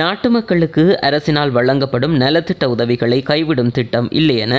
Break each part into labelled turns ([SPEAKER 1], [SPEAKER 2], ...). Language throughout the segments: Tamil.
[SPEAKER 1] நாட்டு மக்களுக்கு அரசினால் வழங்கப்படும் நலத்திட்ட உதவிகளை கைவிடும் திட்டம் இல்லை என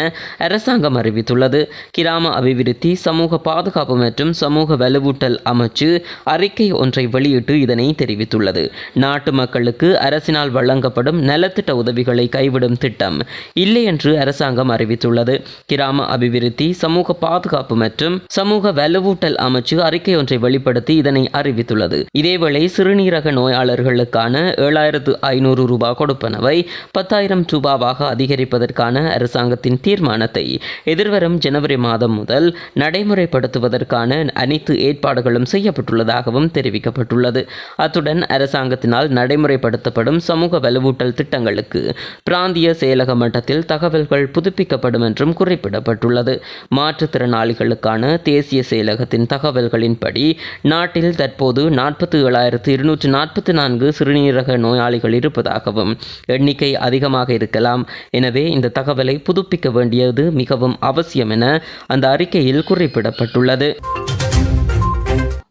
[SPEAKER 1] அரசாங்கம் அறிவித்துள்ளது கிராம அபிவிருத்தி சமூக பாதுகாப்பு மற்றும் சமூக வலுவூட்டல் அமைச்சு அறிக்கை ஒன்றை வெளியிட்டு இதனை தெரிவித்துள்ளது நாட்டு மக்களுக்கு அரசினால் வழங்கப்படும் நலத்திட்ட உதவிகளை கைவிடும் திட்டம் இல்லை என்று அரசாங்கம் அறிவித்துள்ளது கிராம அபிவிருத்தி சமூக பாதுகாப்பு மற்றும் சமூக வலுவூட்டல் அமைச்சு அறிக்கை ஒன்றை வெளிப்படுத்தி இதனை அறிவித்துள்ளது இதேவேளை சிறுநீரக நோயாளர்களுக்கான ஏழாயிரத்து ஐநூறு ரூபாய் கொடுப்பனவை பத்தாயிரம் ரூபாவாக அதிகரிப்பதற்கான அரசாங்கத்தின் தீர்மானத்தை எதிர்வரும் ஜனவரி மாதம் முதல் நடைமுறைப்படுத்துவதற்கான அனைத்து ஏற்பாடுகளும் செய்யப்பட்டுள்ளதாகவும் தெரிவிக்கப்பட்டுள்ளது அத்துடன் அரசாங்கத்தினால் நடைமுறைப்படுத்தப்படும் சமூக வலுவூட்டல் திட்டங்களுக்கு பிராந்திய செயலக மட்டத்தில் தகவல்கள் புதுப்பிக்கப்படும் என்றும் குறிப்பிடப்பட்டுள்ளது மாற்றுத்திறனாளிகளுக்கான தேசிய செயலகத்தின் தகவல்களின்படி நாட்டில் தற்போது நாற்பத்தி ஏழாயிரத்து இருநூற்று நாற்பத்தி நான்கு சிறுநீரக நோயாளிகள் வாய்ப்புகள் இருப்பதாகவும் எண்ணிக்கை அதிகமாக இருக்கலாம் எனவே இந்த தகவலை புதுப்பிக்க வேண்டியது மிகவும் அவசியம் என அந்த அறிக்கையில் குறிப்பிடப்பட்டுள்ளது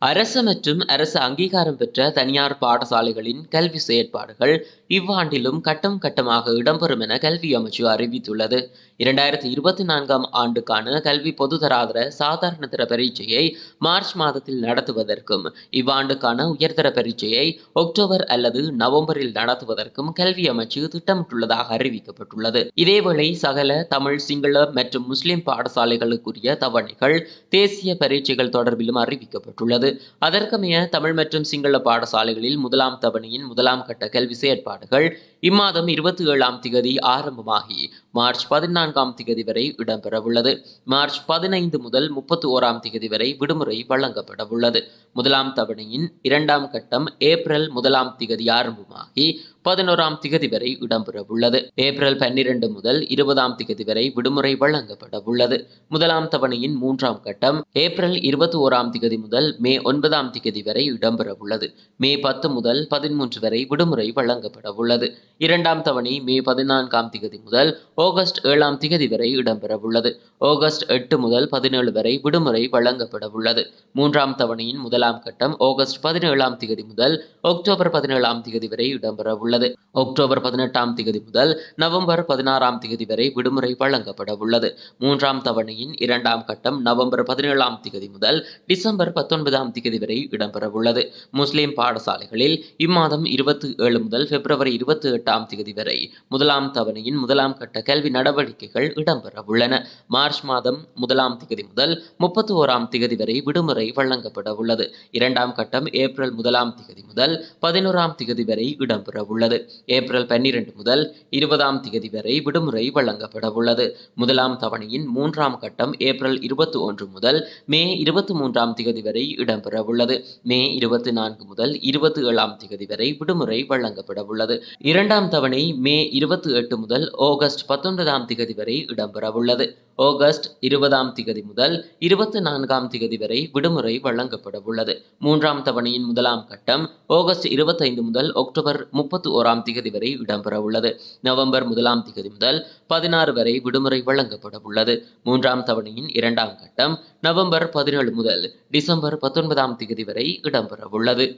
[SPEAKER 1] அரசு மற்றும் அரசு அங்கீகாரம் பெற்ற தனியார் பாடசாலைகளின் கல்வி செயற்பாடுகள் இவ்வாண்டிலும் கட்டம் கட்டமாக இடம்பெறும் என கல்வி அமைச்சு அறிவித்துள்ளது இரண்டாயிரத்தி இருபத்தி நான்காம் ஆண்டுக்கான கல்வி பொதுதராதர சாதாரணதர பரீட்சையை மார்ச் மாதத்தில் நடத்துவதற்கும் இவ்வாண்டுக்கான உயர்தர பரீட்சையை அக்டோபர் அல்லது நவம்பரில் நடத்துவதற்கும் கல்வி அமைச்சு திட்டமிட்டுள்ளதாக அறிவிக்கப்பட்டுள்ளது இதேவேளை சகல தமிழ் சிங்கள மற்றும் முஸ்லிம் பாடசாலைகளுக்குரிய தவணைகள் தேசிய பரீட்சைகள் தொடர்பிலும் அறிவிக்கப்பட்டுள்ளது அதற்கமைய தமிழ் மற்றும் சிங்கள பாடசாலைகளில் முதலாம் தவணையின் முதலாம் கட்ட கல்வி செயற்பாடு செயல்பாடுகள் இம்மாதம் இருபத்தி ஏழாம் திகதி ஆரம்பமாகி மார்ச் பதினான்காம் திகதி வரை இடம்பெறவுள்ளது மார்ச் பதினைந்து முதல் முப்பத்தி ஓராம் திகதி வரை விடுமுறை வழங்கப்படவுள்ளது முதலாம் தவணையின் இரண்டாம் கட்டம் ஏப்ரல் முதலாம் திகதி ஆரம்பமாகி பதினோராம் திகதி வரை இடம்பெறவுள்ளது ஏப்ரல் பன்னிரண்டு முதல் இருபதாம் தேதி வரை விடுமுறை வழங்கப்படவுள்ளது முதலாம் தவணையின் மூன்றாம் கட்டம் ஏப்ரல் இருபத்தி ஓராம் திகதி முதல் மே ஒன்பதாம் திகதி வரை இடம்பெறவுள்ளது மே பத்து முதல் பதிமூன்று வரை விடுமுறை வழங்கப்படவுள்ளது இரண்டாம் தவணை மே பதினான்காம் திகதி முதல் ஆகஸ்ட் ஏழாம் திகதி வரை இடம்பெறவுள்ளது ஆகஸ்ட் எட்டு முதல் பதினேழு வரை விடுமுறை வழங்கப்படவுள்ளது மூன்றாம் தவணையின் முதலாம் கட்டம் ஆகஸ்ட் பதினேழாம் திகதி முதல் அக்டோபர் பதினேழாம் திகதி வரை இடம்பெறவுள்ளது அக்டோபர் பதினெட்டாம் திகதி முதல் நவம்பர் பதினாறாம் திகதி வரை விடுமுறை வழங்கப்படவுள்ளது மூன்றாம் தவணையின் இரண்டாம் கட்டம் நவம்பர் பதினேழாம் திகதி முதல் டிசம்பர் பத்தொன்பதாம் திகதி வரை இடம்பெறவுள்ளது முஸ்லிம் பாடசாலைகளில் இம்மாதம் இருபத்தி ஏழு முதல் பிப்ரவரி இருபத்தி எட்டாம் திகதி வரை முதலாம் தவணையின் முதலாம் கட்ட கல்வி நடவடிக்கைகள் இடம்பெற உள்ளன மார்ச் மாதம் முதலாம் தேதி முதல் முப்பத்தி ஓராம் தேதி வரை விடுமுறை வழங்கப்பட உள்ளது இரண்டாம் கட்டம் ஏப்ரல் முதலாம் தேதி முதல் பதினோராம் தேதி வரை இடம்பெற உள்ளது ஏப்ரல் பன்னிரண்டு முதல் இருபதாம் தேதி வரை விடுமுறை வழங்கப்பட உள்ளது முதலாம் தவணையின் மூன்றாம் கட்டம் ஏப்ரல் இருபத்தி ஒன்று முதல் மே இருபத்தி மூன்றாம் திகதி வரை இடம்பெற உள்ளது மே இருபத்தி நான்கு முதல் இருபத்தி ஏழாம் திகதி வரை விடுமுறை வழங்கப்பட உள்ளது இரண்டாம் தவணை மே இருபத்தி எட்டு முதல் ஆகஸ்ட் பத்தொன்பதாம் திகதி வரை இடம்பெற உள்ளது ஆகஸ்ட் இருபதாம் திகதி முதல் இருபத்தி நான்காம் திகதி வரை விடுமுறை வழங்கப்பட உள்ளது மூன்றாம் தவணையின் முதலாம் கட்டம் ஆகஸ்ட் இருபத்தைந்து முதல் அக்டோபர் முப்பத்தி ஓராம் திகதி வரை இடம்பெற உள்ளது நவம்பர் முதலாம் திகதி முதல் பதினாறு வரை விடுமுறை வழங்கப்பட உள்ளது மூன்றாம் தவணையின் இரண்டாம் கட்டம் நவம்பர் பதினேழு முதல் டிசம்பர் பத்தொன்பதாம் திகதி வரை இடம்பெற உள்ளது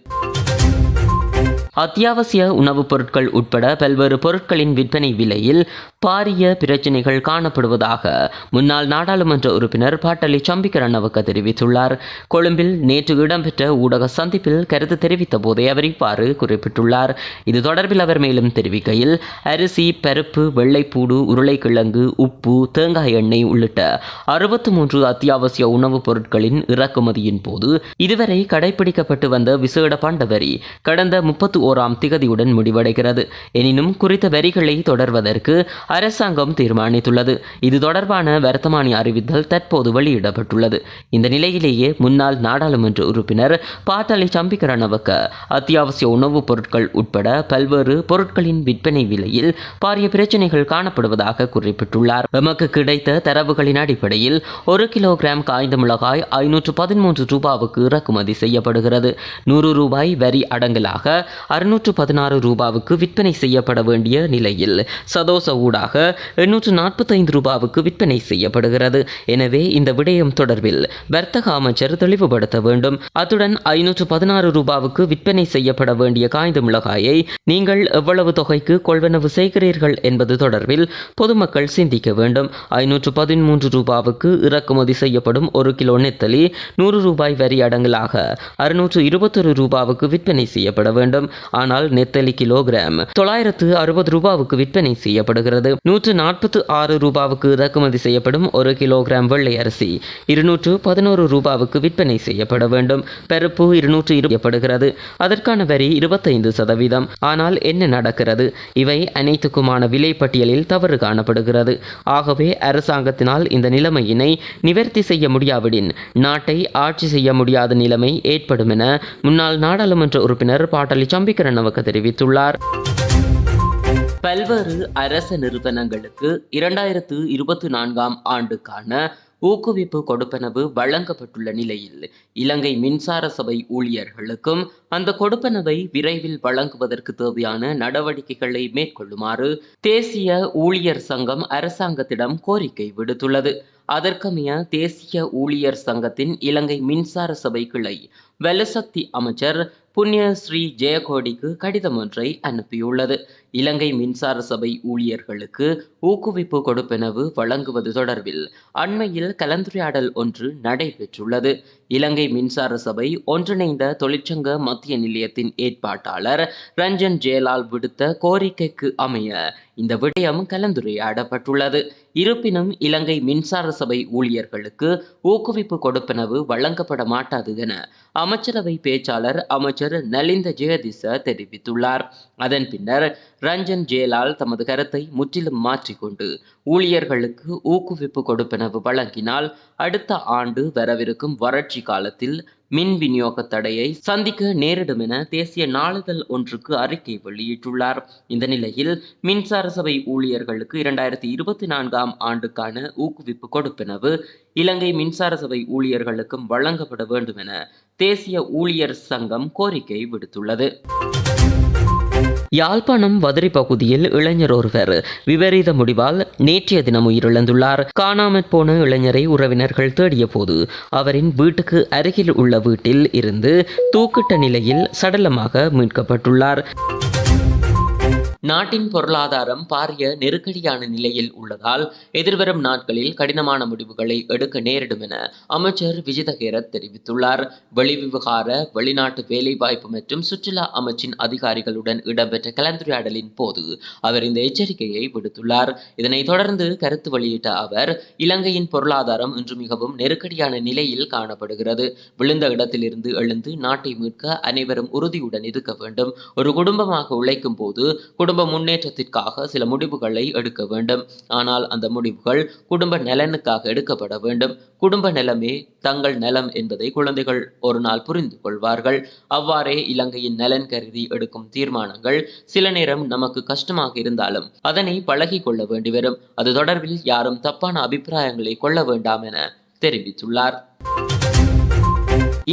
[SPEAKER 1] அத்தியாவசிய உணவுப் பொருட்கள் உட்பட பல்வேறு பொருட்களின் விற்பனை விலையில் பாரிய பிரச்சனைகள் காணப்படுவதாக முன்னாள் நாடாளுமன்ற உறுப்பினர் பாட்டலி சம்பிக்க ரணவக்க தெரிவித்துள்ளார் கொழும்பில் நேற்று இடம்பெற்ற ஊடக சந்திப்பில் கருத்து தெரிவித்த போதே அவர் இவ்வாறு குறிப்பிட்டுள்ளார் இது தொடர்பில் அவர் மேலும் தெரிவிக்கையில் அரிசி பருப்பு வெள்ளைப்பூடு உருளைக்கிழங்கு உப்பு தேங்காய் எண்ணெய் உள்ளிட்ட அறுபத்தி மூன்று அத்தியாவசிய உணவுப் பொருட்களின் இறக்குமதியின் போது இதுவரை கடைபிடிக்கப்பட்டு வந்த விசேட பண்ட வரி கடந்த முப்பத்தி ஓராம் திகதியுடன் முடிவடைகிறது எனினும் குறித்த வரிகளை தொடர்வதற்கு அரசாங்கம் தீர்மானித்துள்ளது இது தொடர்பான வர்த்தமானி அறிவித்தல் தற்போது வெளியிடப்பட்டுள்ளது இந்த நிலையிலேயே முன்னாள் நாடாளுமன்ற உறுப்பினர் பாட்டாளி சம்பிக்கரணவக்க அத்தியாவசிய உணவுப் பொருட்கள் உட்பட பல்வேறு பொருட்களின் விற்பனை விலையில் பாரிய பிரச்சினைகள் காணப்படுவதாக குறிப்பிட்டுள்ளார் எமக்கு கிடைத்த தரவுகளின் அடிப்படையில் ஒரு கிலோ கிராம் காய்ந்த மிளகாய் ஐநூற்று பதிமூன்று ரூபாவுக்கு இறக்குமதி செய்யப்படுகிறது நூறு ரூபாய் வரி அடங்கலாக அறுநூற்று பதினாறு ரூபாவுக்கு விற்பனை செய்யப்பட வேண்டிய நிலையில் சதோச ஊடாக மாறாக எண்ணூற்று நாற்பத்தைந்து ரூபாவுக்கு விற்பனை செய்யப்படுகிறது எனவே இந்த விடயம் தொடர்பில் வர்த்தக அமைச்சர் தெளிவுபடுத்த வேண்டும் அத்துடன் ஐநூற்று பதினாறு ரூபாவுக்கு விற்பனை செய்யப்பட வேண்டிய காய்ந்த மிளகாயை நீங்கள் எவ்வளவு தொகைக்கு கொள்வனவு செய்கிறீர்கள் என்பது தொடர்பில் பொதுமக்கள் சிந்திக்க வேண்டும் ஐநூற்று பதிமூன்று ரூபாவுக்கு இறக்குமதி செய்யப்படும் ஒரு கிலோ நெத்தலி நூறு ரூபாய் வரி அடங்கலாக அறுநூற்று இருபத்தொரு ரூபாவுக்கு விற்பனை செய்யப்பட வேண்டும் ஆனால் நெத்தலி கிலோகிராம் தொள்ளாயிரத்து அறுபது ரூபாவுக்கு விற்பனை செய்யப்படுகிறது நூற்று ஆறு ரூபாவுக்கு இறக்குமதி செய்யப்படும் ஒரு கிலோகிராம் வெள்ளை அரிசி இருநூற்று பதினோரு ரூபாவுக்கு விற்பனை செய்யப்பட வேண்டும் இருநூற்று இருப்படுகிறது அதற்கான வரி இருபத்தைந்து சதவீதம் ஆனால் என்ன நடக்கிறது இவை அனைத்துக்குமான விலைப்பட்டியலில் தவறு காணப்படுகிறது ஆகவே அரசாங்கத்தினால் இந்த நிலைமையினை நிவர்த்தி செய்ய முடியாவிடின் நாட்டை ஆட்சி செய்ய முடியாத நிலைமை ஏற்படும் என முன்னாள் நாடாளுமன்ற உறுப்பினர் பாட்டலி சம்பிக்கரன் நமக்கு தெரிவித்துள்ளார் பல்வேறு அரச நிறுவனங்களுக்கு இரண்டாயிரத்து இருபத்தி நான்காம் ஆண்டுக்கான ஊக்குவிப்பு கொடுப்பனவு வழங்கப்பட்டுள்ள நிலையில் இலங்கை மின்சார சபை ஊழியர்களுக்கும் அந்த கொடுப்பனவை விரைவில் வழங்குவதற்கு தேவையான நடவடிக்கைகளை மேற்கொள்ளுமாறு தேசிய ஊழியர் சங்கம் அரசாங்கத்திடம் கோரிக்கை விடுத்துள்ளது அதற்கமைய தேசிய ஊழியர் சங்கத்தின் இலங்கை மின்சார சபை கிளை வலசக்தி அமைச்சர் புண்ணியஸ்ரீ ஜெயகோடிக்கு கடிதம் ஒன்றை அனுப்பியுள்ளது இலங்கை மின்சார சபை ஊழியர்களுக்கு ஊக்குவிப்பு கொடுப்பெனவு வழங்குவது தொடர்பில் அண்மையில் கலந்துரையாடல் ஒன்று நடைபெற்றுள்ளது இலங்கை மின்சார சபை ஒன்றிணைந்த தொழிற்சங்க மத்திய நிலையத்தின் ஏற்பாட்டாளர் ரஞ்சன் ஜெயலால் விடுத்த கோரிக்கைக்கு அமைய இந்த விடயம் கலந்துரையாடப்பட்டுள்ளது இருப்பினும் இலங்கை மின்சார சபை ஊழியர்களுக்கு ஊக்குவிப்பு கொடுப்பனவு வழங்கப்பட மாட்டாது என அமைச்சரவை பேச்சாளர் அமைச்சர் நலிந்த ஜெயதிச தெரிவித்துள்ளார் அதன் பின்னர் ரஞ்சன் ஜெயலால் தமது கருத்தை முற்றிலும் மாற்றிக்கொண்டு ஊழியர்களுக்கு ஊக்குவிப்பு கொடுப்பெனவு வழங்கினால் அடுத்த ஆண்டு வரவிருக்கும் வறட்சி காலத்தில் மின் விநியோக தடையை சந்திக்க நேரிடும் என தேசிய நாளிதழ் ஒன்றுக்கு அறிக்கை வெளியிட்டுள்ளார் இந்த நிலையில் மின்சார சபை ஊழியர்களுக்கு இரண்டாயிரத்தி இருபத்தி நான்காம் ஆண்டுக்கான ஊக்குவிப்பு கொடுப்பெனவு இலங்கை மின்சார சபை ஊழியர்களுக்கும் வழங்கப்பட வேண்டும் என தேசிய ஊழியர் சங்கம் கோரிக்கை விடுத்துள்ளது யாழ்ப்பாணம் வதிரி பகுதியில் இளைஞர் ஒருவர் விபரீத முடிவால் நேற்றைய தினம் உயிரிழந்துள்ளார் காணாமற் போன இளைஞரை உறவினர்கள் தேடிய போது அவரின் வீட்டுக்கு அருகில் உள்ள வீட்டில் இருந்து தூக்கிட்ட நிலையில் சடலமாக மீட்கப்பட்டுள்ளார் நாட்டின் பொருளாதாரம் பாரிய நெருக்கடியான நிலையில் உள்ளதால் எதிர்வரும் நாட்களில் கடினமான முடிவுகளை எடுக்க நேரிடும் என அமைச்சர் விஜிதகேரத் தெரிவித்துள்ளார் வெளிவிவகார வெளிநாட்டு வேலைவாய்ப்பு மற்றும் சுற்றுலா அமைச்சின் அதிகாரிகளுடன் இடம்பெற்ற கலந்துரையாடலின் போது அவர் இந்த எச்சரிக்கையை விடுத்துள்ளார் இதனைத் தொடர்ந்து கருத்து வெளியிட்ட அவர் இலங்கையின் பொருளாதாரம் இன்று மிகவும் நெருக்கடியான நிலையில் காணப்படுகிறது விழுந்த இடத்திலிருந்து எழுந்து நாட்டை மீட்க அனைவரும் உறுதியுடன் இருக்க வேண்டும் ஒரு குடும்பமாக உழைக்கும் போது குடும்ப குடும்ப முன்னேற்றத்திற்காக சில முடிவுகளை எடுக்க வேண்டும் ஆனால் அந்த முடிவுகள் குடும்ப நலனுக்காக எடுக்கப்பட வேண்டும் குடும்ப நலமே தங்கள் நலம் என்பதை குழந்தைகள் ஒரு நாள் புரிந்து கொள்வார்கள் அவ்வாறே இலங்கையின் நலன் கருதி எடுக்கும் தீர்மானங்கள் சில நேரம் நமக்கு கஷ்டமாக இருந்தாலும் அதனை பழகி கொள்ள வேண்டி வரும் அது தொடர்பில் யாரும் தப்பான அபிப்பிராயங்களை கொள்ள வேண்டாம் என தெரிவித்துள்ளார்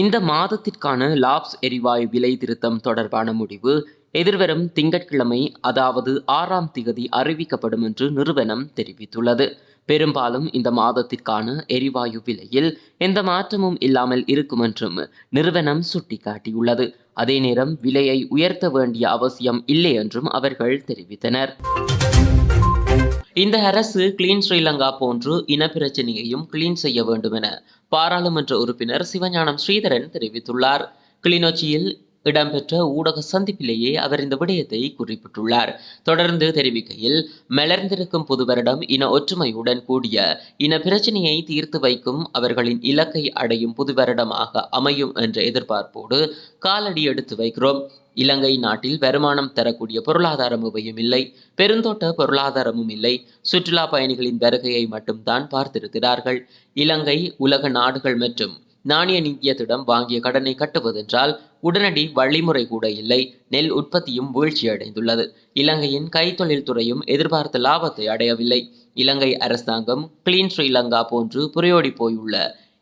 [SPEAKER 1] இந்த மாதத்திற்கான லாப்ஸ் எரிவாயு விலை திருத்தம் தொடர்பான முடிவு எதிர்வரும் திங்கட்கிழமை அதாவது ஆறாம் திகதி அறிவிக்கப்படும் என்று நிறுவனம் தெரிவித்துள்ளது பெரும்பாலும் இந்த மாதத்திற்கான எரிவாயு விலையில் எந்த மாற்றமும் இல்லாமல் இருக்கும் என்றும் நிறுவனம் சுட்டிக்காட்டியுள்ளது அதே நேரம் விலையை உயர்த்த வேண்டிய அவசியம் இல்லை என்றும் அவர்கள் தெரிவித்தனர் இந்த அரசு கிளீன் ஸ்ரீலங்கா போன்று இனப்பிரச்சனையையும் கிளீன் செய்ய வேண்டும் என பாராளுமன்ற உறுப்பினர் சிவஞானம் ஸ்ரீதரன் தெரிவித்துள்ளார் கிளிநொச்சியில் இடம்பெற்ற ஊடக சந்திப்பிலேயே அவர் இந்த விடயத்தை குறிப்பிட்டுள்ளார் தொடர்ந்து தெரிவிக்கையில் மலர்ந்திருக்கும் வருடம் இன ஒற்றுமையுடன் கூடிய இன பிரச்சனையை தீர்த்து வைக்கும் அவர்களின் இலக்கை அடையும் வருடமாக அமையும் என்ற எதிர்பார்ப்போடு காலடி எடுத்து வைக்கிறோம் இலங்கை நாட்டில் வருமானம் தரக்கூடிய பொருளாதாரமுவையும் இல்லை பெருந்தோட்ட பொருளாதாரமும் இல்லை சுற்றுலா பயணிகளின் வருகையை மட்டும்தான் பார்த்திருக்கிறார்கள் இலங்கை உலக நாடுகள் மற்றும் நாணய நிதியத்திடம் வாங்கிய கடனை கட்டுவதென்றால் உடனடி வழிமுறை கூட இல்லை நெல் உற்பத்தியும் வீழ்ச்சியடைந்துள்ளது இலங்கையின் கைத்தொழில் துறையும் எதிர்பார்த்த லாபத்தை அடையவில்லை இலங்கை அரசாங்கம் கிளீன் ஸ்ரீலங்கா போன்று புரையோடி போயுள்ள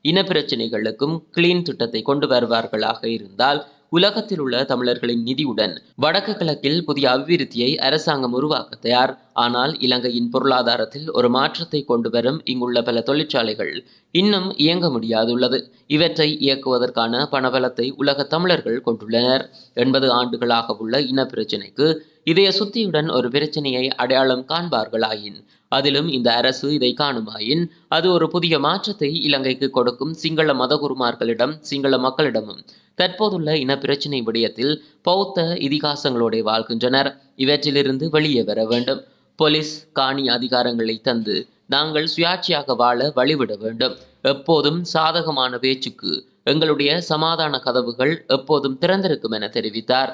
[SPEAKER 1] இன பிரச்சனைகளுக்கும் கிளீன் திட்டத்தை கொண்டு வருவார்களாக இருந்தால் உலகத்தில் உள்ள தமிழர்களின் நிதியுடன் வடக்கு கிழக்கில் புதிய அபிவிருத்தியை அரசாங்கம் உருவாக்க தயார் ஆனால் இலங்கையின் பொருளாதாரத்தில் ஒரு மாற்றத்தை கொண்டு வரும் இங்குள்ள பல தொழிற்சாலைகள் இன்னும் இயங்க முடியாதுள்ளது இவற்றை இயக்குவதற்கான பணபலத்தை உலக தமிழர்கள் கொண்டுள்ளனர் எண்பது ஆண்டுகளாக உள்ள இன பிரச்சினைக்கு இதய சுத்தியுடன் ஒரு பிரச்சனையை அடையாளம் காண்பார்களாயின் அதிலும் இந்த அரசு இதை காணுமாயின் அது ஒரு புதிய மாற்றத்தை இலங்கைக்கு கொடுக்கும் சிங்கள மதகுருமார்களிடம் சிங்கள மக்களிடமும் தற்போதுள்ள இன பிரச்சினை விடயத்தில் பௌத்த இதிகாசங்களோட வாழ்கின்றனர் இவற்றிலிருந்து வெளியே வர வேண்டும் போலீஸ் காணி அதிகாரங்களை தந்து நாங்கள் சுயாட்சியாக வாழ வழிவிட வேண்டும் எப்போதும் சாதகமான பேச்சுக்கு எங்களுடைய சமாதான கதவுகள் எப்போதும் திறந்திருக்கும் என தெரிவித்தார்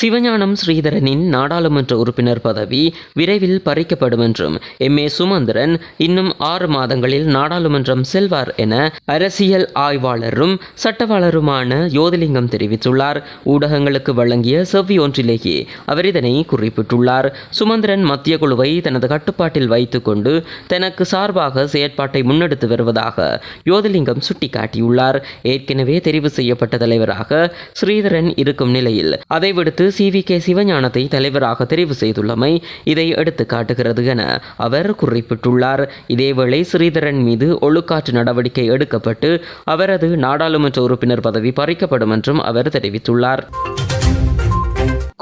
[SPEAKER 1] சிவஞானம் ஸ்ரீதரனின் நாடாளுமன்ற உறுப்பினர் பதவி விரைவில் பறிக்கப்படும் என்றும் எம் ஏ சுமந்திரன் இன்னும் ஆறு மாதங்களில் நாடாளுமன்றம் செல்வார் என அரசியல் ஆய்வாளரும் சட்டவாளருமான யோதிலிங்கம் தெரிவித்துள்ளார் ஊடகங்களுக்கு வழங்கிய செவ்வி ஒன்றிலேயே அவர் இதனை குறிப்பிட்டுள்ளார் சுமந்திரன் மத்திய குழுவை தனது கட்டுப்பாட்டில் வைத்துக் கொண்டு தனக்கு சார்பாக செயற்பாட்டை முன்னெடுத்து வருவதாக யோதிலிங்கம் சுட்டிக்காட்டியுள்ளார் ஏற்கனவே தெரிவு செய்யப்பட்ட தலைவராக ஸ்ரீதரன் இருக்கும் நிலையில் அதை விடுத்து அடுத்து சி வி கே சிவஞானத்தை தலைவராக தெரிவு செய்துள்ளமை இதை எடுத்து காட்டுகிறது என அவர் குறிப்பிட்டுள்ளார் இதேவேளை ஸ்ரீதரன் மீது ஒழுக்காற்று நடவடிக்கை எடுக்கப்பட்டு அவரது நாடாளுமன்ற உறுப்பினர் பதவி பறிக்கப்படும் என்றும் அவர் தெரிவித்துள்ளார்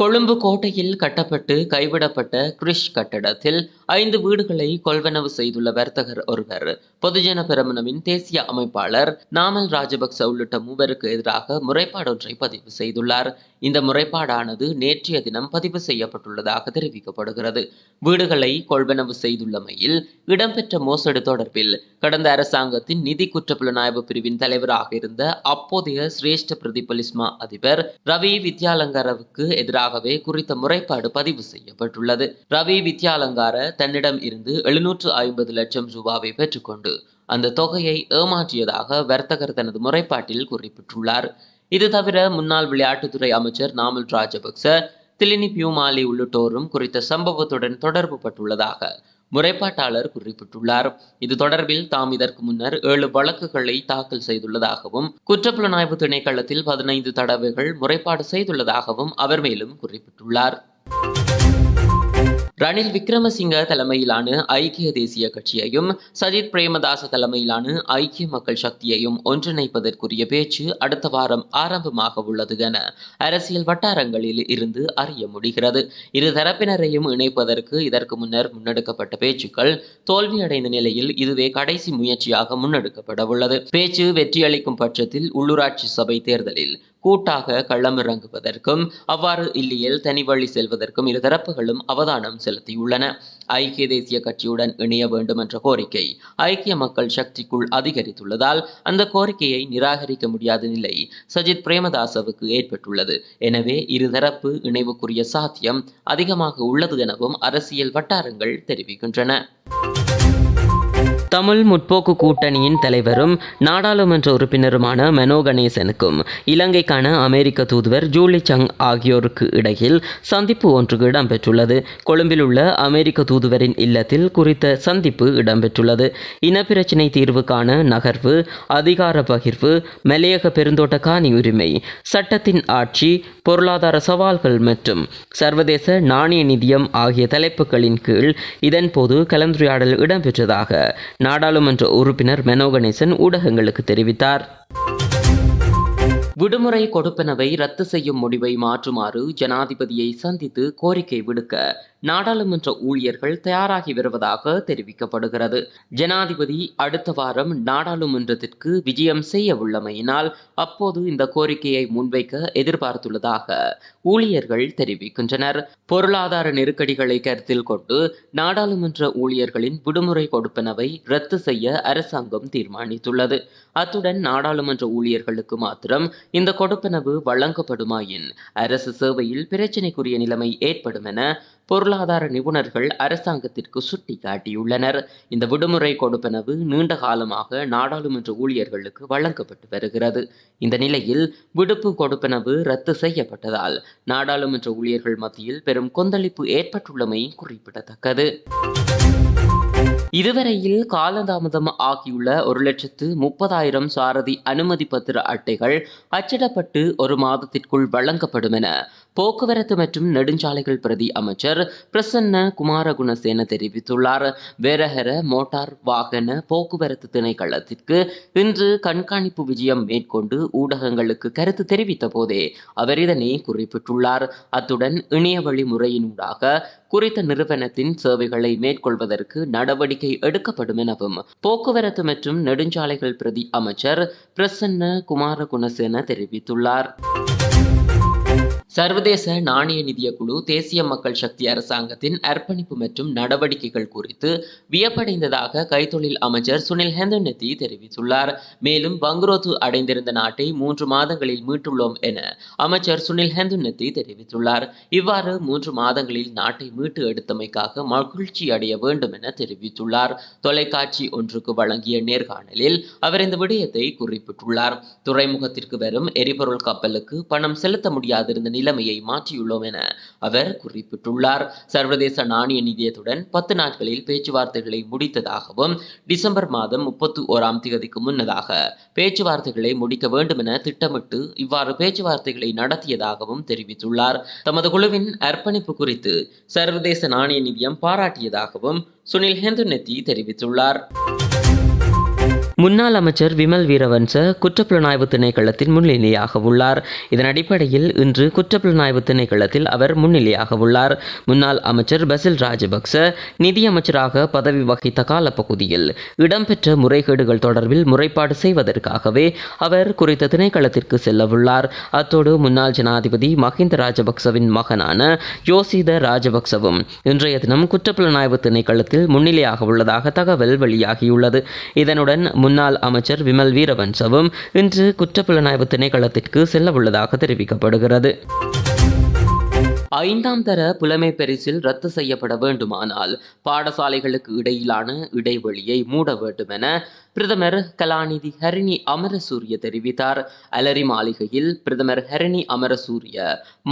[SPEAKER 1] கொழும்பு கோட்டையில் கட்டப்பட்டு கைவிடப்பட்ட கிரிஷ் கட்டடத்தில் ஐந்து வீடுகளை கொள்வனவு செய்துள்ள வர்த்தகர் ஒருவர் பொதுஜன பெரமுனவின் தேசிய அமைப்பாளர் நாமல் ராஜபக்ச உள்ளிட்ட மூவருக்கு எதிராக முறைப்பாடொன்றை பதிவு செய்துள்ளார் இந்த முறைப்பாடானது நேற்றைய தினம் பதிவு செய்யப்பட்டுள்ளதாக தெரிவிக்கப்படுகிறது வீடுகளை கொள்வனவு செய்துள்ளமையில் இடம்பெற்ற மோசடி தொடர்பில் கடந்த அரசாங்கத்தின் நிதி குற்றப்புலனாய்வு பிரிவின் தலைவராக இருந்த அப்போதைய சிரேஷ்ட பிரதிபலிஸ்மா அதிபர் ரவி வித்யாலங்காரவுக்கு எதிராகவே குறித்த முறைப்பாடு பதிவு செய்யப்பட்டுள்ளது ரவி வித்யாலங்கார தன்னிடம் இருந்து எழுநூற்று ஐம்பது லட்சம் ரூபாவை பெற்றுக்கொண்டு போட்டு அந்த தொகையை ஏமாற்றியதாக வர்த்தகர் தனது முறைப்பாட்டில் குறிப்பிட்டுள்ளார் இது தவிர முன்னாள் விளையாட்டுத்துறை அமைச்சர் நாமல் ராஜபக்ச திலினி பியூமாலி உள்ளிட்டோரும் குறித்த சம்பவத்துடன் தொடர்பு பட்டுள்ளதாக முறைப்பாட்டாளர் குறிப்பிட்டுள்ளார் இது தொடர்பில் தாம் இதற்கு முன்னர் ஏழு வழக்குகளை தாக்கல் செய்துள்ளதாகவும் குற்றப்புலனாய்வு திணைக்களத்தில் பதினைந்து தடவைகள் முறைப்பாடு செய்துள்ளதாகவும் அவர் மேலும் குறிப்பிட்டுள்ளார் Thank you ரணில் விக்ரமசிங்க தலைமையிலான ஐக்கிய தேசிய கட்சியையும் சஜித் பிரேமதாச தலைமையிலான ஐக்கிய மக்கள் சக்தியையும் ஒன்றிணைப்பதற்குரிய பேச்சு அடுத்த வாரம் ஆரம்பமாக உள்ளது என அரசியல் வட்டாரங்களில் இருந்து அறிய முடிகிறது இருதரப்பினரையும் இணைப்பதற்கு இதற்கு முன்னர் முன்னெடுக்கப்பட்ட பேச்சுக்கள் தோல்வியடைந்த நிலையில் இதுவே கடைசி முயற்சியாக முன்னெடுக்கப்பட உள்ளது பேச்சு வெற்றியளிக்கும் பட்சத்தில் உள்ளூராட்சி சபை தேர்தலில் கூட்டாக களம் இறங்குவதற்கும் அவ்வாறு இல்லையில் தனி வழி செல்வதற்கும் இரு தரப்புகளும் அவதானம் செலுத்தியுள்ளன ஐக்கிய தேசிய கட்சியுடன் இணைய வேண்டும் என்ற கோரிக்கை ஐக்கிய மக்கள் சக்திக்குள் அதிகரித்துள்ளதால் அந்த கோரிக்கையை நிராகரிக்க முடியாத நிலை சஜித் பிரேமதாசவுக்கு ஏற்பட்டுள்ளது எனவே இருதரப்பு இணைவுக்குரிய சாத்தியம் அதிகமாக உள்ளது எனவும் அரசியல் வட்டாரங்கள் தெரிவிக்கின்றன தமிழ் முற்போக்கு கூட்டணியின் தலைவரும் நாடாளுமன்ற உறுப்பினருமான மெனோ கணேசனுக்கும் இலங்கைக்கான அமெரிக்க தூதுவர் ஜூலி சங் ஆகியோருக்கு இடையில் சந்திப்பு ஒன்று இடம்பெற்றுள்ளது கொழும்பில் உள்ள அமெரிக்க தூதுவரின் இல்லத்தில் குறித்த சந்திப்பு இடம்பெற்றுள்ளது இனப்பிரச்சினை தீர்வுக்கான நகர்வு அதிகார பகிர்வு மலையக பெருந்தோட்ட காணி உரிமை சட்டத்தின் ஆட்சி பொருளாதார சவால்கள் மற்றும் சர்வதேச நாணய நிதியம் ஆகிய தலைப்புகளின் கீழ் இதன்போது கலந்துரையாடல் இடம்பெற்றதாக நாடாளுமன்ற உறுப்பினர் மெனோ கணேசன் ஊடகங்களுக்கு தெரிவித்தார் விடுமுறை கொடுப்பனவை ரத்து செய்யும் முடிவை மாற்றுமாறு ஜனாதிபதியை சந்தித்து கோரிக்கை விடுக்க நாடாளுமன்ற ஊழியர்கள் தயாராகி வருவதாக தெரிவிக்கப்படுகிறது ஜனாதிபதி அடுத்த வாரம் நாடாளுமன்றத்திற்கு விஜயம் செய்ய உள்ளமையினால் அப்போது இந்த கோரிக்கையை முன்வைக்க எதிர்பார்த்துள்ளதாக ஊழியர்கள் தெரிவிக்கின்றனர் பொருளாதார நெருக்கடிகளை கருத்தில் கொண்டு நாடாளுமன்ற ஊழியர்களின் விடுமுறை கொடுப்பனவை ரத்து செய்ய அரசாங்கம் தீர்மானித்துள்ளது அத்துடன் நாடாளுமன்ற ஊழியர்களுக்கு மாத்திரம் இந்த கொடுப்பனவு வழங்கப்படுமாயின் அரசு சேவையில் பிரச்சினைக்குரிய நிலைமை ஏற்படும் என பொருளாதார நிபுணர்கள் அரசாங்கத்திற்கு சுட்டிக்காட்டியுள்ளனர் இந்த விடுமுறை கொடுப்பனவு நீண்ட காலமாக நாடாளுமன்ற ஊழியர்களுக்கு வழங்கப்பட்டு வருகிறது இந்த நிலையில் விடுப்பு கொடுப்பனவு ரத்து செய்யப்பட்டதால் நாடாளுமன்ற ஊழியர்கள் மத்தியில் பெரும் கொந்தளிப்பு ஏற்பட்டுள்ளமை குறிப்பிடத்தக்கது இதுவரையில் காலதாமதம் ஆகியுள்ள ஒரு லட்சத்து முப்பதாயிரம் சாரதி அனுமதி பத்திர அட்டைகள் அச்சிடப்பட்டு ஒரு மாதத்திற்குள் வழங்கப்படும் என போக்குவரத்து மற்றும் நெடுஞ்சாலைகள் பிரதி அமைச்சர் பிரசன்ன குமார குணசேன தெரிவித்துள்ளார் வேரகர மோட்டார் வாகன போக்குவரத்து திணைக்களத்திற்கு இன்று கண்காணிப்பு விஜயம் மேற்கொண்டு ஊடகங்களுக்கு கருத்து தெரிவித்த போதே அவர் இதனை குறிப்பிட்டுள்ளார் அத்துடன் இணைய வழி முறையினூடாக குறித்த நிறுவனத்தின் சேவைகளை மேற்கொள்வதற்கு நடவடிக்கை எடுக்கப்படும் எனவும் போக்குவரத்து மற்றும் நெடுஞ்சாலைகள் பிரதி அமைச்சர் பிரசன்ன குமார குணசேன தெரிவித்துள்ளார் சர்வதேச நாணய நிதிய குழு தேசிய மக்கள் சக்தி அரசாங்கத்தின் அர்ப்பணிப்பு மற்றும் நடவடிக்கைகள் குறித்து வியப்படைந்ததாக கைத்தொழில் அமைச்சர் சுனில் ஹெந்தனெத்தி தெரிவித்துள்ளார் மேலும் வங்குரோத்து அடைந்திருந்த நாட்டை மூன்று மாதங்களில் மீட்டுள்ளோம் என அமைச்சர் சுனில் ஹெந்தனெத்தி தெரிவித்துள்ளார் இவ்வாறு மூன்று மாதங்களில் நாட்டை மீட்டு எடுத்தமைக்காக மகிழ்ச்சி அடைய வேண்டும் என தெரிவித்துள்ளார் தொலைக்காட்சி ஒன்றுக்கு வழங்கிய நேர்காணலில் அவர் இந்த விடயத்தை குறிப்பிட்டுள்ளார் துறைமுகத்திற்கு வரும் எரிபொருள் கப்பலுக்கு பணம் செலுத்த முடியாதிருந்த நில நிலைமையை மாற்றியுள்ளோம் என அவர் குறிப்பிட்டுள்ளார் சர்வதேச நாணய நிதியத்துடன் பத்து நாட்களில் பேச்சுவார்த்தைகளை முடித்ததாகவும் டிசம்பர் மாதம் முப்பத்தி ஓராம் தேதிக்கு முன்னதாக பேச்சுவார்த்தைகளை முடிக்க வேண்டும் என திட்டமிட்டு இவ்வாறு பேச்சுவார்த்தைகளை நடத்தியதாகவும் தெரிவித்துள்ளார் தமது குழுவின் அர்ப்பணிப்பு குறித்து சர்வதேச நாணய நிதியம் பாராட்டியதாகவும் சுனில் ஹெந்துநெத்தி தெரிவித்துள்ளார் Thank you முன்னாள் அமைச்சர் விமல் வீரவன்ச குற்றப்புலனாய்வு திணைக்களத்தின் முன்னிலையாக உள்ளார் இதன் அடிப்படையில் இன்று குற்றப்புலனாய்வு திணைக்களத்தில் அவர் முன்னிலையாக உள்ளார் முன்னாள் அமைச்சர் பசில் ராஜபக்ச நிதியமைச்சராக பதவி வகித்த காலப்பகுதியில் இடம்பெற்ற முறைகேடுகள் தொடர்பில் முறைப்பாடு செய்வதற்காகவே அவர் குறித்த திணைக்களத்திற்கு செல்லவுள்ளார் அத்தோடு முன்னாள் ஜனாதிபதி மஹிந்த ராஜபக்சவின் மகனான யோசித ராஜபக்சவும் இன்றைய தினம் குற்றப்புலனாய்வு திணைக்களத்தில் முன்னிலையாக உள்ளதாக தகவல் வெளியாகியுள்ளது இதனுடன் முன்னாள் அமைச்சர் விமல் வீரவன்சவும் இன்று குற்றப்புலனாய்வு திணைக்களத்திற்கு செல்ல உள்ளதாக தெரிவிக்கப்படுகிறது ஐந்தாம் தர புலமை பரிசில் ரத்து செய்யப்பட வேண்டுமானால் பாடசாலைகளுக்கு இடையிலான இடைவெளியை மூட வேண்டும் என பிரதமர் கலாநிதி ஹரிணி அமரசூரிய தெரிவித்தார் அலரி மாளிகையில் பிரதமர் ஹரிணி அமரசூரிய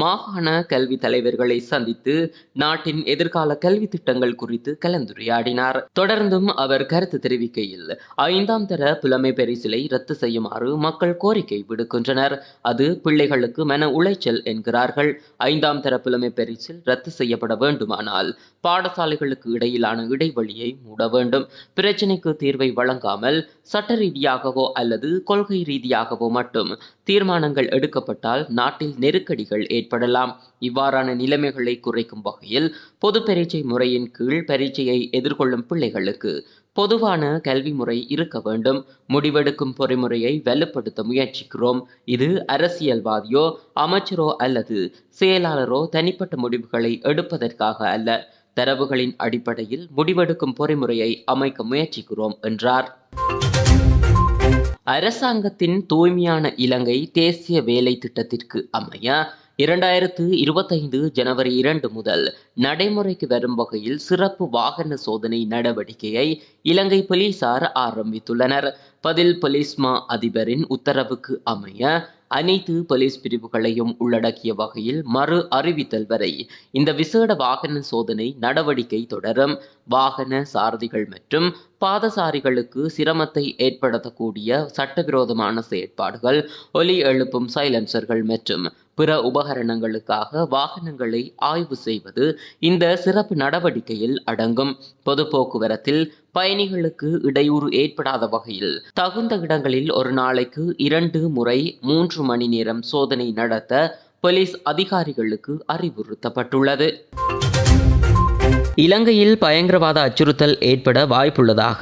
[SPEAKER 1] மாகாண கல்வி தலைவர்களை சந்தித்து நாட்டின் எதிர்கால கல்வி திட்டங்கள் குறித்து கலந்துரையாடினார் தொடர்ந்தும் அவர் கருத்து தெரிவிக்கையில் ஐந்தாம் தர புலமை பரிசிலை ரத்து செய்யுமாறு மக்கள் கோரிக்கை விடுக்கின்றனர் அது பிள்ளைகளுக்கு மன உளைச்சல் என்கிறார்கள் ஐந்தாம் தர புலமை பரிசில் ரத்து செய்யப்பட வேண்டுமானால் பாடசாலைகளுக்கு இடையிலான இடைவெளியை மூட வேண்டும் பிரச்சினைக்கு தீர்வை வழங்காமல் சட்ட ரீதியாகவோ அல்லது கொள்கை ரீதியாகவோ மட்டும் தீர்மானங்கள் எடுக்கப்பட்டால் நாட்டில் நெருக்கடிகள் ஏற்படலாம் இவ்வாறான நிலைமைகளை குறைக்கும் வகையில் பொது பரீட்சை முறையின் கீழ் பரீட்சையை எதிர்கொள்ளும் பிள்ளைகளுக்கு பொதுவான கல்வி முறை இருக்க வேண்டும் முடிவெடுக்கும் பொறிமுறையை வலுப்படுத்த முயற்சிக்கிறோம் இது அரசியல்வாதியோ அமைச்சரோ அல்லது செயலாளரோ தனிப்பட்ட முடிவுகளை எடுப்பதற்காக அல்ல தரவுகளின் அடிப்படையில் முடிவெடுக்கும் பொறிமுறையை அமைக்க முயற்சிக்கிறோம் என்றார் அரசாங்கத்தின் தூய்மையான இலங்கை தேசிய வேலை திட்டத்திற்கு அமைய இரண்டாயிரத்து இருபத்தைந்து ஜனவரி இரண்டு முதல் நடைமுறைக்கு வரும் வகையில் சிறப்பு வாகன சோதனை நடவடிக்கையை இலங்கை போலீசார் ஆரம்பித்துள்ளனர் பதில் போலீஸ் மா அதிபரின் உத்தரவுக்கு அமைய அனைத்து போலீஸ் பிரிவுகளையும் உள்ளடக்கிய வகையில் மறு அறிவித்தல் வரை இந்த விசேட வாகன சோதனை நடவடிக்கை தொடரும் வாகன சாரதிகள் மற்றும் பாதசாரிகளுக்கு சிரமத்தை ஏற்படுத்தக்கூடிய சட்டவிரோதமான செயற்பாடுகள் ஒலி எழுப்பும் சைலன்சர்கள் மற்றும் பிற உபகரணங்களுக்காக வாகனங்களை ஆய்வு செய்வது இந்த சிறப்பு நடவடிக்கையில் அடங்கும் பொது போக்குவரத்தில் பயணிகளுக்கு இடையூறு ஏற்படாத வகையில் தகுந்த இடங்களில் ஒரு நாளைக்கு இரண்டு முறை மூன்று மணி நேரம் சோதனை நடத்த போலீஸ் அதிகாரிகளுக்கு அறிவுறுத்தப்பட்டுள்ளது இலங்கையில் பயங்கரவாத அச்சுறுத்தல் ஏற்பட வாய்ப்புள்ளதாக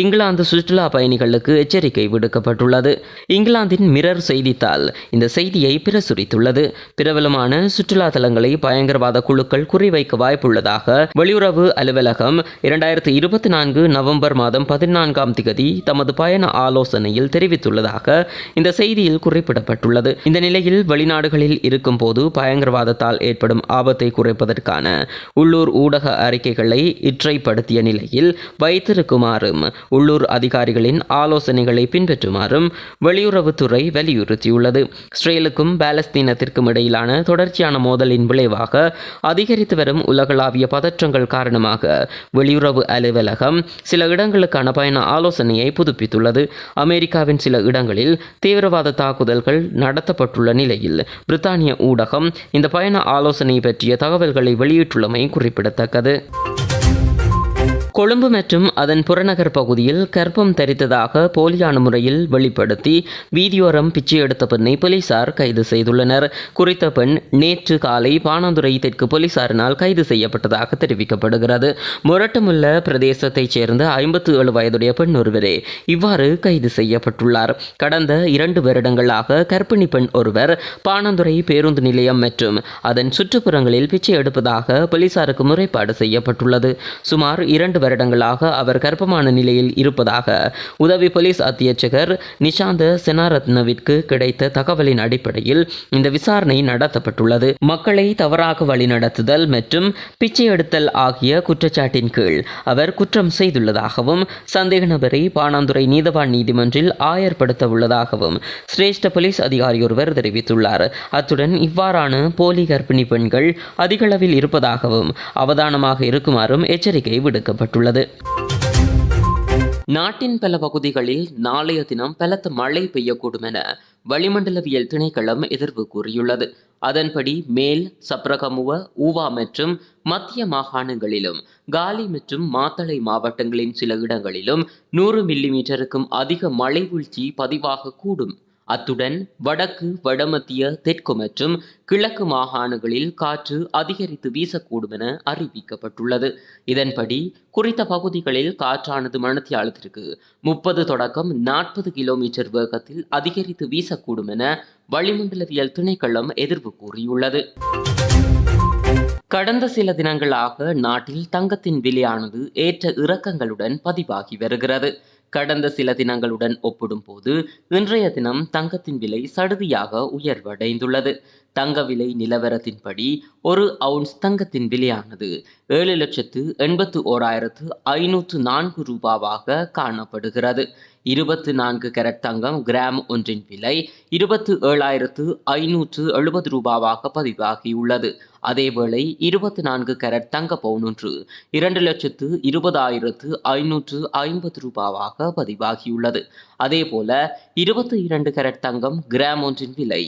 [SPEAKER 1] இங்கிலாந்து சுற்றுலா பயணிகளுக்கு எச்சரிக்கை விடுக்கப்பட்டுள்ளது இங்கிலாந்தின் மிரர் செய்தித்தாள் இந்த செய்தியை பிரசுரித்துள்ளது பிரபலமான சுற்றுலா தலங்களை பயங்கரவாத குழுக்கள் குறிவைக்க வாய்ப்புள்ளதாக வெளியுறவு அலுவலகம் இரண்டாயிரத்தி இருபத்தி நான்கு நவம்பர் மாதம் பதினான்காம் திகதி தமது பயண ஆலோசனையில் தெரிவித்துள்ளதாக இந்த செய்தியில் குறிப்பிடப்பட்டுள்ளது இந்த நிலையில் வெளிநாடுகளில் இருக்கும்போது பயங்கரவாதத்தால் ஏற்படும் ஆபத்தை குறைப்பதற்கான உள்ளூர் ஊடக அறிக்கைகளை இற்றைப்படுத்திய நிலையில் வைத்திருக்குமாறும் உள்ளூர் அதிகாரிகளின் ஆலோசனைகளை பின்பற்றுமாறும் வெளியுறவுத்துறை வலியுறுத்தியுள்ளது இஸ்ரேலுக்கும் பாலஸ்தீனத்திற்கும் இடையிலான தொடர்ச்சியான மோதலின் விளைவாக அதிகரித்து வரும் உலகளாவிய பதற்றங்கள் காரணமாக வெளியுறவு அலுவலகம் சில இடங்களுக்கான பயண ஆலோசனையை புதுப்பித்துள்ளது அமெரிக்காவின் சில இடங்களில் தீவிரவாத தாக்குதல்கள் நடத்தப்பட்டுள்ள நிலையில் பிரித்தானிய ஊடகம் இந்த பயண ஆலோசனை பற்றிய தகவல்களை வெளியிட்டுள்ளமை குறிப்பிடத்தக்கது சொல்லியிருக்காரு கொழும்பு மற்றும் அதன் புறநகர் பகுதியில் கர்ப்பம் தரித்ததாக போலியான முறையில் வெளிப்படுத்தி வீதியோரம் பிச்சை எடுத்த பெண்ணை போலீசார் கைது செய்துள்ளனர் குறித்த பெண் நேற்று காலை பானாந்துறை தெற்கு போலீசாரினால் கைது செய்யப்பட்டதாக தெரிவிக்கப்படுகிறது முரட்டமுள்ள பிரதேசத்தைச் சேர்ந்த ஐம்பத்தி ஏழு வயதுடைய பெண் ஒருவரே இவ்வாறு கைது செய்யப்பட்டுள்ளார் கடந்த இரண்டு வருடங்களாக கர்ப்பிணி பெண் ஒருவர் பாணந்துறை பேருந்து நிலையம் மற்றும் அதன் சுற்றுப்புறங்களில் பிச்சை எடுப்பதாக போலீசாருக்கு முறைப்பாடு செய்யப்பட்டுள்ளது சுமார் இரண்டு வருடங்களாக அவர் கர்ப்பமான நிலையில் இருப்பதாக உதவி போலீஸ் அத்தியட்சகர் நிஷாந்த செனாரத்னவிற்கு கிடைத்த தகவலின் அடிப்படையில் இந்த விசாரணை நடத்தப்பட்டுள்ளது மக்களை தவறாக வழிநடத்துதல் மற்றும் பிச்சை எடுத்தல் ஆகிய குற்றச்சாட்டின் கீழ் அவர் குற்றம் செய்துள்ளதாகவும் சந்தேக நபரை பாணாந்துறை நீதவான் நீதிமன்றில் ஆயர்படுத்த உள்ளதாகவும் சிரேஷ்ட போலீஸ் அதிகாரி ஒருவர் தெரிவித்துள்ளார் அத்துடன் இவ்வாறான போலி கர்ப்பிணி பெண்கள் அதிகளவில் இருப்பதாகவும் அவதானமாக இருக்குமாறும் எச்சரிக்கை விடுக்கப்பட்டது தெரிவிக்கப்பட்டுள்ளது நாட்டின் பல பகுதிகளில் நாளைய தினம் பலத்த மழை பெய்யக்கூடும் என வளிமண்டலவியல் திணைக்களம் எதிர்வு கூறியுள்ளது அதன்படி மேல் சப்ரகமுவ ஊவா மற்றும் மத்திய மாகாணங்களிலும் காலி மற்றும் மாத்தளை மாவட்டங்களின் சில இடங்களிலும் நூறு மில்லிமீட்டருக்கும் அதிக மழை வீழ்ச்சி பதிவாகக்கூடும் அத்துடன் வடக்கு வடமத்திய தெற்கு மற்றும் கிழக்கு மாகாணங்களில் காற்று அதிகரித்து வீசக்கூடும் என அறிவிக்கப்பட்டுள்ளது இதன்படி குறித்த பகுதிகளில் காற்றானது மனத்திய அழுத்திற்கு முப்பது தொடக்கம் நாற்பது கிலோமீட்டர் வேகத்தில் அதிகரித்து வீசக்கூடும் என வளிமண்டலவியல் திணைக்களம் எதிர்வு கூறியுள்ளது கடந்த சில தினங்களாக நாட்டில் தங்கத்தின் விலையானது ஏற்ற இறக்கங்களுடன் பதிவாகி வருகிறது கடந்த சில தினங்களுடன் ஒப்பிடும்போது இன்றைய தினம் தங்கத்தின் விலை சடுதியாக உயர்வடைந்துள்ளது தங்க விலை நிலவரத்தின்படி ஒரு அவுன்ஸ் தங்கத்தின் விலையானது ஏழு லட்சத்து எண்பத்து ஓராயிரத்து ஐநூற்று நான்கு ரூபாவாக காணப்படுகிறது இருபத்து நான்கு கேரட் தங்கம் கிராம் ஒன்றின் விலை இருபத்து ஏழாயிரத்து ஐநூற்று எழுபது ரூபாவாக பதிவாகியுள்ளது அதேவேளை இருபத்தி நான்கு கேரட் தங்க பவுனொன்று இரண்டு லட்சத்து இருபதாயிரத்து ஐநூற்று ஐம்பது ரூபாவாக பதிவாகியுள்ளது அதேபோல இருபத்து இரண்டு கேரட் தங்கம் கிராம் ஒன்றின் விலை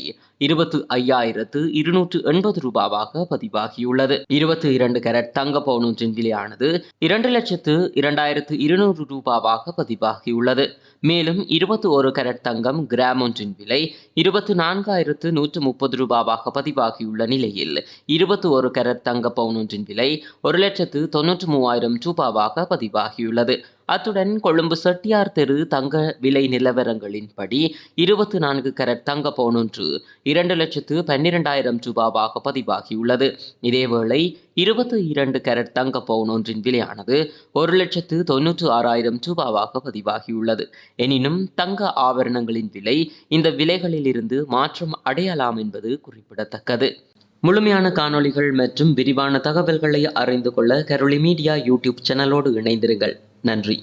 [SPEAKER 1] இருபத்து ஐயாயிரத்து இருநூற்று எண்பது ரூபாவாக பதிவாகியுள்ளது இருபத்து இரண்டு கேரட் தங்க வாங்க போனும் ஜென்டிலியானது இரண்டு லட்சத்து இரண்டாயிரத்து இருநூறு ரூபாவாக பதிவாகியுள்ளது மேலும் இருபத்தி ஒரு கரட் தங்கம் கிராம் ஒன்றின் விலை இருபத்தி நான்காயிரத்து நூற்று முப்பது ரூபாவாக பதிவாகியுள்ள நிலையில் இருபத்தி ஒரு கரட் தங்க பவுன் ஒன்றின் விலை ஒரு லட்சத்து தொன்னூற்று மூவாயிரம் ரூபாவாக பதிவாகியுள்ளது அத்துடன் கொழும்பு செட்டியார் தெரு தங்க விலை நிலவரங்களின்படி இருபத்தி நான்கு கரட் தங்க பவுன் இரண்டு லட்சத்து பன்னிரெண்டாயிரம் ரூபாவாக பதிவாகியுள்ளது இதேவேளை இருபத்தி இரண்டு கரட் தங்க பவுன் ஒன்றின் விலையானது ஒரு லட்சத்து தொன்னூற்று ஆறாயிரம் ரூபாவாக பதிவாகியுள்ளது எனினும் தங்க ஆபரணங்களின் விலை இந்த விலைகளிலிருந்து மாற்றம் அடையலாம் என்பது குறிப்பிடத்தக்கது முழுமையான காணொளிகள் மற்றும் விரிவான தகவல்களை அறிந்து கொள்ள கரோலி மீடியா யூடியூப் சேனலோடு இணைந்திருங்கள் நன்றி